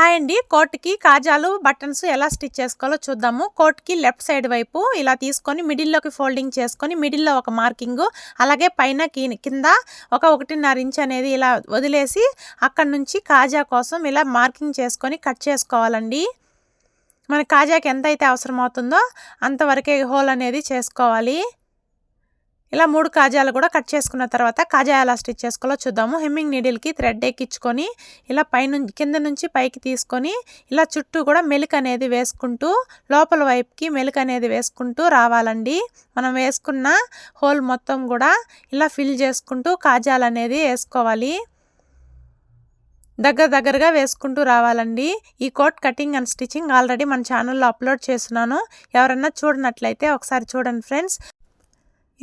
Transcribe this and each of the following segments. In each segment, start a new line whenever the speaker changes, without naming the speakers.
Hi అండి. కోట్కి కాజాలు buttons ఎలా స్టిచ్ చేసుకోవాలో చూద్దాము. కోట్కి లెఫ్ట్ సైడ్ వైపు ఇలా తీసుకొని మిడిల్లోకి ఫోల్డింగ్ చేసుకొని మిడిల్లో ఒక మార్కింగ్ అలాగే పైన కింద ఒక ఒకటిన్నర ఇంచ్ అనేది ఇలా వదిలేసి అక్కడ నుంచి కాజా కోసం ఇలా మార్కింగ్ చేసుకొని కట్ చేసుకోవాలండి. మన కాజాకి ఎంత అయితే అవసరం అవుతుందో అంతవరకే హోల్ అనేది చేసుకోవాలి. ఇలా మూడు కాజాలు కూడా కట్ చేసుకున్న తర్వాత కాజా ఎలా స్టిచ్ చేసుకోవాలో చూద్దాము. హెమ్మింగ్ నీడిల్కి థ్రెడ్ ఎక్కించుకొని ఇలా పైనుంచి కింద నుంచి పైకి తీసుకొని ఇలా చుట్టూ కూడా మెలిక అనేది వేసుకుంటూ లోపల వైపుకి మెలిక అనేది వేసుకుంటూ రావాలండి. మనం వేసుకున్న హోల్ మొత్తం కూడా ఇలా ఫిల్ చేసుకుంటూ కాజాలు అనేది వేసుకోవాలి. దగ్గర దగ్గరగా వేసుకుంటూ రావాలండి. ఈ coat cutting and stitching already మన ఛానల్లో అప్లోడ్ చేస్తున్నాను. ఎవరన్నా చూడనట్లయితే ఒకసారి చూడండి ఫ్రెండ్స్.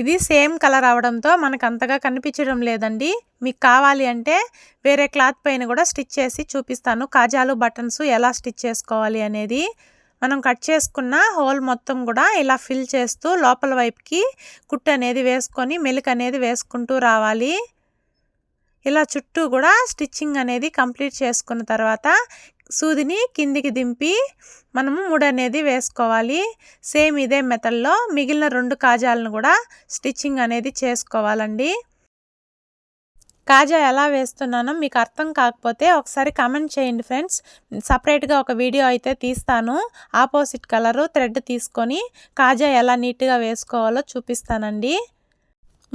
ఇది సేమ్ కలర్ అవడంతో మనకు అంతగా కనిపించడం లేదండి. మీకు కావాలి అంటే వేరే క్లాత్ పైన కూడా స్టిచ్ చేసి చూపిస్తాను. కాజాలు బటన్స్ ఎలా స్టిచ్ చేసుకోవాలి అనేది. మనం కట్ చేసుకున్న హోల్ మొత్తం కూడా ఇలా ఫిల్ చేస్తూ లోపల వైపుకి కుట్టు అనేది వేసుకొని మెలుక అనేది వేసుకుంటూ రావాలి. ఇలా చుట్టూ కూడా స్టిచ్చింగ్ అనేది కంప్లీట్ చేసుకున్న తర్వాత సూదిని కిందికి దింపి మనము ముడి అనేది వేసుకోవాలి. సేమ్ ఇదే మెథడ్లో మిగిలిన రెండు కాజాలను కూడా స్టిచ్చింగ్ అనేది చేసుకోవాలండి. కాజా ఎలా వేస్తున్నానో మీకు అర్థం కాకపోతే ఒకసారి కమెంట్ చేయండి ఫ్రెండ్స్ సపరేట్గా ఒక వీడియో అయితే తీస్తాను. ఆపోజిట్ కలరు థ్రెడ్ తీసుకొని కాజా ఎలా నీట్గా వేసుకోవాలో చూపిస్తానండి.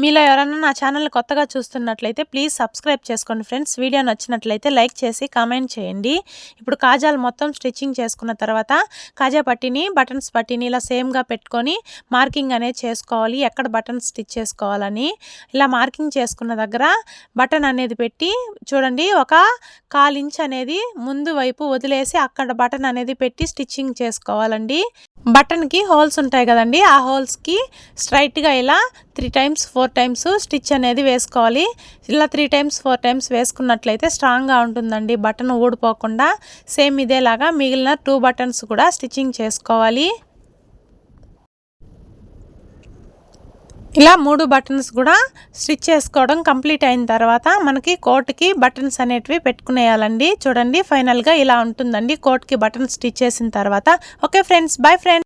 మీలో ఎవరైనా నా ఛానల్ కొత్తగా చూస్తున్నట్లయితే ప్లీజ్ సబ్స్క్రైబ్ చేసుకోండి ఫ్రెండ్స్. వీడియో నచ్చినట్లయితే లైక్ చేసి కామెంట్ చేయండి. ఇప్పుడు కాజాలు మొత్తం స్టిచ్చింగ్ చేసుకున్న తర్వాత కాజా పట్టిని బటన్స్ పట్టిని ఇలా సేమ్గా పెట్టుకొని మార్కింగ్ అనేది చేసుకోవాలి. ఎక్కడ బటన్ స్టిచ్ చేసుకోవాలని. ఇలా మార్కింగ్ చేసుకున్న దగ్గర బటన్ అనేది పెట్టి చూడండి ఒక కాల్ ఇంచ్ అనేది ముందు వైపు వదిలేసి అక్కడ బటన్ అనేది పెట్టి స్టిచ్చింగ్ చేసుకోవాలండి. బటన్కి హోల్స్ ఉంటాయి కదండి ఆ హోల్స్కి స్ట్రైట్గా ఇలా three times four times stitch అనేది వేసుకోవాలి. ఇలా త్రీ టైమ్స్ ఫోర్ టైమ్స్ వేసుకున్నట్లయితే స్ట్రాంగ్గా ఉంటుందండి బటన్ ఊడిపోకుండా సేమ్ ఇదేలాగా మిగిలిన టూ బటన్స్ కూడా స్టిచ్చింగ్ చేసుకోవాలి. ఇలా మూడు బటన్స్ కూడా స్టిచ్ చేసుకోవడం కంప్లీట్ అయిన తర్వాత మనకి కోట్కి బటన్స్ అనేటివి పెట్టుకునేయాలండి. చూడండి ఫైనల్గా ఇలా ఉంటుందండి. కోట్కి బటన్స్ స్టిచ్ చేసిన తర్వాత. Okay friends bye friends.